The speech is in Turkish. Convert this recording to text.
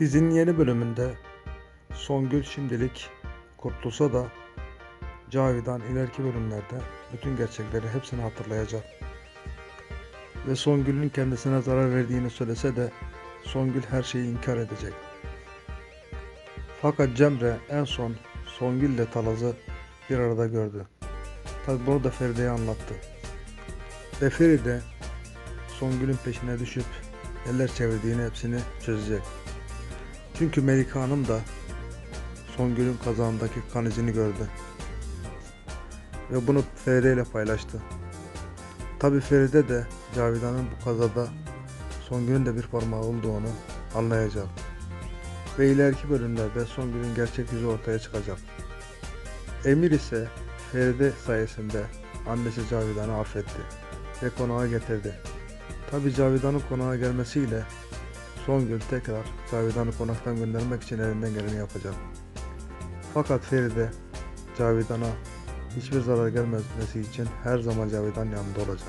Dizinin yeni bölümünde Songül şimdilik kurtulsa da Cavidan ileriki bölümlerde bütün gerçekleri hepsini hatırlayacak. Ve Songül'ün kendisine zarar verdiğini söylese de Songül her şeyi inkar edecek. Fakat Cemre en son Songül ile Talaz'ı bir arada gördü. Tabi bunu da Feride'ye anlattı. Ve Feride Songül'ün peşine düşüp neler çevirdiğini hepsini çözecek. Çünkü Melike Hanım da Songül'ün kazağındaki kan izini gördü. Ve bunu Feride ile paylaştı. Tabi Feride de Cavidan'ın bu kazada Songül'ün de bir parmağı olduğunu anlayacak. Ve ileriki bölümlerde Songül'ün gerçek yüzü ortaya çıkacak. Emir ise Feride sayesinde annesi Cavidan'ı affetti ve konağa getirdi. Tabi Cavidan'ın konağa gelmesiyle Songül tekrar Cavidan'ı konaktan göndermek için elinden geleni yapacak. Fakat Feride Cavidan'a hiçbir zarar gelmemesi için her zaman Cavidan yanında olacak.